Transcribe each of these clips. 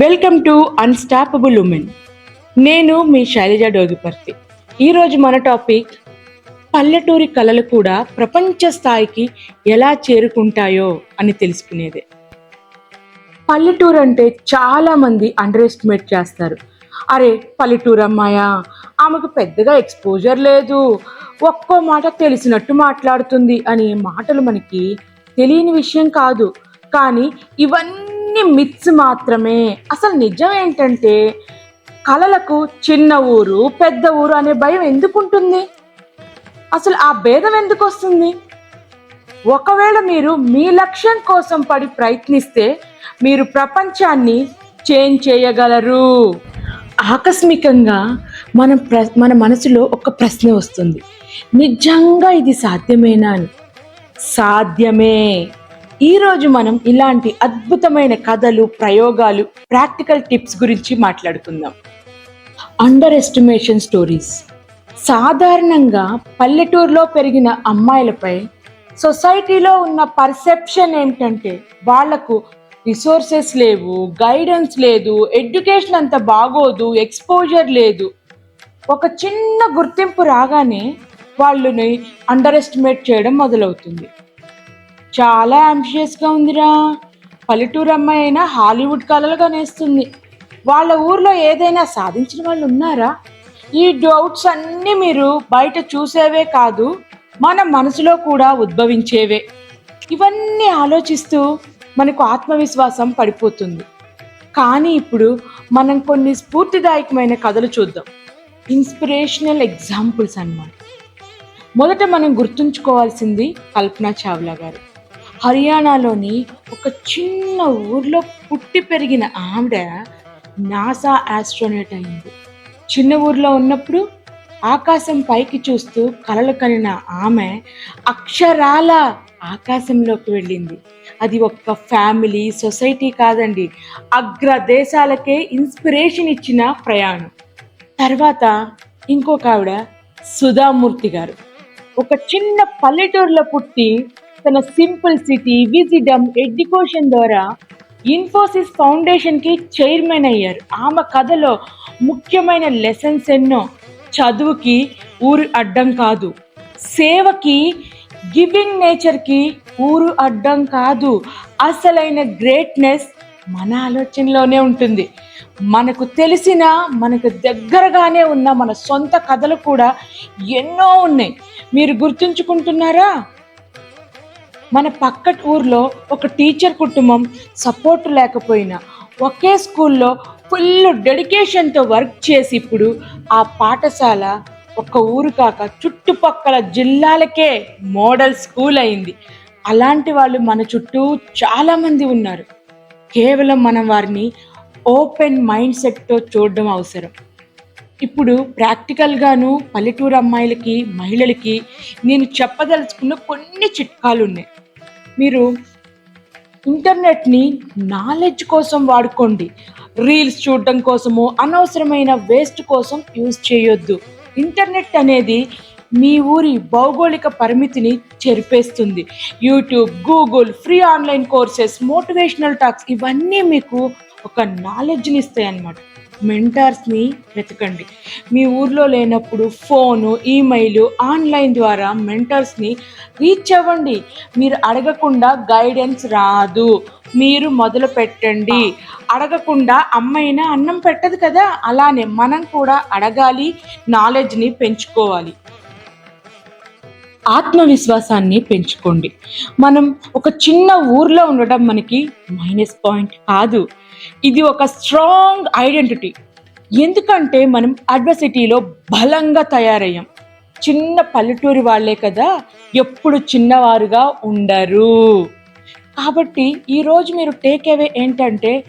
Welcome to unstoppable women నేను మీ శైలజ డోగిపర్తి. ఈరోజు మన టాపిక్ పల్లెటూరి కళలు కూడా ప్రపంచ స్థాయికి ఎలా చేరుకుంటాయో అని తెలుసుకునేదే. పల్లెటూరు అంటే చాలామంది అండర్ ఎస్టిమేట్ చేస్తారు. అరే పల్లెటూరు అమ్మాయా? ఆమెకు పెద్దగా ఎక్స్పోజర్ లేదు. ఒక్కో మాట తెలిసినట్టు మాట్లాడుతుంది అనే మాటలు మనకి తెలియని విషయం కాదు. కానీ ఇవన్నీ మిత్స్ మాత్రమే. అసలు నిజం ఏంటంటే కళలకు చిన్న ఊరు పెద్ద ఊరు అనే భయం ఎందుకు ఉంటుంది అసలు ఆ భేదం ఎందుకు వస్తుంది ఒకవేళ మీరు మీ లక్ష్యం కోసం పడి ప్రయత్నిస్తే మీరు ప్రపంచాన్ని చేంజ్ చేయగలరు. ఆకస్మికంగా మనం ప్ర మన మనసులో ఒక ప్రశ్న వస్తుంది. నిజంగా ఇది సాధ్యమేనా అని. సాధ్యమే. ఈరోజు మనం ఇలాంటి అద్భుతమైన కథలు ప్రయోగాలు ప్రాక్టికల్ టిప్స్ గురించి మాట్లాడుకుందాం. అండర్ ఎస్టిమేషన్ స్టోరీస్ సాధారణంగా పల్లెటూరులో పెరిగిన అమ్మాయిలపై సొసైటీలో ఉన్న పర్సెప్షన్ ఏంటంటే వాళ్ళకు రిసోర్సెస్ లేవు గైడెన్స్ లేదు ఎడ్యుకేషన్ అంత బాగోదు ఎక్స్పోజర్ లేదు. ఒక చిన్న గుర్తింపు రాగానే వాళ్ళని అండర్ ఎస్టిమేట్ చేయడం మొదలవుతుంది. చాలా అంబిషియస్గా ఉందిరా. పల్లెటూరు అమ్మాయి అయినా హాలీవుడ్ కళలు కనేస్తుంది. వాళ్ళ ఊర్లో ఏదైనా సాధించిన వాళ్ళు ఉన్నారా? ఈ డౌట్స్ అన్నీ మీరు బయట చూసేవే కాదు మన మనసులో కూడా ఉద్భవించేవే. ఇవన్నీ ఆలోచిస్తూ మనకు ఆత్మవిశ్వాసం పడిపోతుంది. కానీ ఇప్పుడు మనం కొన్ని స్ఫూర్తిదాయకమైన కథలు చూద్దాం. ఇన్స్పిరేషనల్ ఎగ్జాంపుల్స్ అన్నమాట. మొదట మనం గుర్తుంచుకోవాల్సింది కల్పనా చావ్లా గారు. హర్యానాలోని ఒక చిన్న ఊర్లో పుట్టి పెరిగిన ఆవిడ నాసా ఆస్ట్రోనేట్ అయింది. చిన్న ఊర్లో ఉన్నప్పుడు ఆకాశం పైకి చూస్తూ కలలు కనిన ఆమె అక్షరాల ఆకాశంలోకి వెళ్ళింది. అది ఒక్క ఫ్యామిలీ సొసైటీ కాదండి అగ్ర దేశాలకే ఇన్స్పిరేషన్ ఇచ్చిన ప్రయాణం. తర్వాత ఇంకొక ఆవిడ సుధామూర్తి గారు. ఒక చిన్న పల్లెటూరులో పుట్టి తన సింపుల్ సిటీ విజిడమ్ ఎడ్యుకేషన్ ద్వారా ఇన్ఫోసిస్ ఫౌండేషన్కి చైర్మన్ అయ్యారు. ఆమె కథలో ముఖ్యమైన లెసన్స్ ఎన్నో. చదువుకి ఊరు అడ్డం కాదు. సేవకి గివింగ్ నేచర్కి ఊరు అడ్డం కాదు. అసలైన గ్రేట్నెస్ మన ఆలోచనలోనే ఉంటుంది. మనకు తెలిసిన మనకు దగ్గరగానే ఉన్న మన సొంత కథలు కూడా ఎన్నో ఉన్నాయి. మీరు గుర్తుంచుకుంటున్నారా? మన పక్క ఊర్లో ఒక టీచర్ కుటుంబం సపోర్ట్ లేకపోయినా ఒకే స్కూల్లో ఫుల్ డెడికేషన్తో వర్క్ చేసి ఇప్పుడు ఆ పాఠశాల ఒక ఊరు కాక చుట్టుపక్కల జిల్లాలకే మోడల్ స్కూల్ అయింది. అలాంటి వాళ్ళు మన చుట్టూ చాలామంది ఉన్నారు. కేవలం మనం వారిని ఓపెన్ మైండ్ సెట్తో చూడడం అవసరం. ఇప్పుడు ప్రాక్టికల్గాను పల్లెటూరు అమ్మాయిలకి మహిళలకి నేను చెప్పదలుచుకున్న కొన్ని చిట్కాలు ఉన్నాయి మీరు ఇంటర్నెట్ని నాలెడ్జ్ కోసం వాడుకోండి. రీల్స్ చూడటం కోసము అనవసరమైన వేస్ట్ కోసం యూజ్ చేయొద్దు. ఇంటర్నెట్ అనేది మీ ఊరి భౌగోళిక పరిమితిని చెరిపేస్తుంది. YouTube Google free online courses motivational talks ఇవన్నీ మీకు ఒక నాలెడ్జ్ని ఇస్తాయి అన్నమాట మెంటార్స్ని వెతకండి. మీ ఊర్లో లేనప్పుడు ఫోను ఈమెయిల్ ఆన్లైన్ ద్వారా మెంటర్స్ని రీచ్ అవ్వండి. మీరు అడగకుండా గైడెన్స్ రాదు. మీరు మొదలు పెట్టండి. అడగకుండా అమ్మైనా అన్నం పెట్టదు కదా? అలానే మనం కూడా అడగాలి నాలెడ్జ్ని పెంచుకోవాలి. ఆత్మవిశ్వాసాన్ని పెంచుకోండి. మనం ఒక చిన్న ఊర్లో ఉండడం మనకి మైనస్ పాయింట్ కాదు. ఇది ఒక స్ట్రాంగ్ ఐడెంటిటీ ఎందుకంటే మనం అడ్వర్సిటీలో బలంగా తయారయ్యాం. చిన్న పల్లెటూరి వాళ్ళే కదా ఎప్పుడు చిన్నవారుగా ఉండరు. కాబట్టి ఈరోజు మీరు టేక్ అవే ఏంటంటే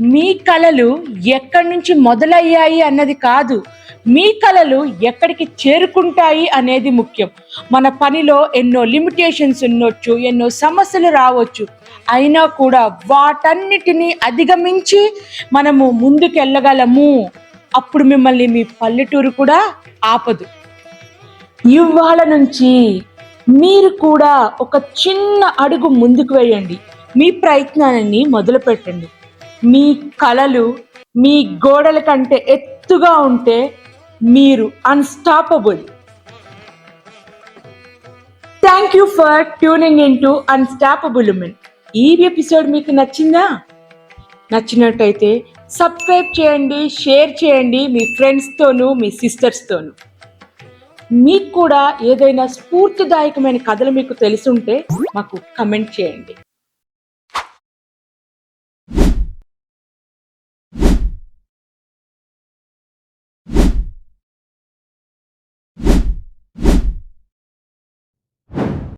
మీ కళలు ఎక్కడి నుంచి మొదలయ్యాయి అన్నది కాదు. మీ కళలు ఎక్కడికి చేరుకుంటాయి అనేది ముఖ్యం. మన పనిలో ఎన్నో లిమిటేషన్స్ ఉండొచ్చు ఎన్నో సమస్యలు రావచ్చు. అయినా కూడా వాటన్నిటినీ అధిగమించి మనము ముందుకెళ్ళగలము. అప్పుడు మిమ్మల్ని మీ పల్లెటూరు కూడా ఆపదు. ఇవాళ నుంచి మీరు కూడా ఒక చిన్న అడుగు ముందుకు వేయండి. మీ ప్రయత్నాన్ని మొదలు పెట్టండి. మీ కళలు మీ గోడల కంటే ఎత్తుగా ఉంటే మీరు unstoppable thank you for tuning in to Unstoppable Women ఈ ఎపిసోడ్ మీకు నచ్చిందా? నచ్చినట్టయితే సబ్స్క్రైబ్ చేయండి షేర్ చేయండి మీ ఫ్రెండ్స్తోనూ మీ సిస్టర్స్తోనూ మీకు కూడా ఏదైనా స్ఫూర్తిదాయకమైన కథలు మీకు తెలుసుంటే మాకు కమెంట్ చేయండి.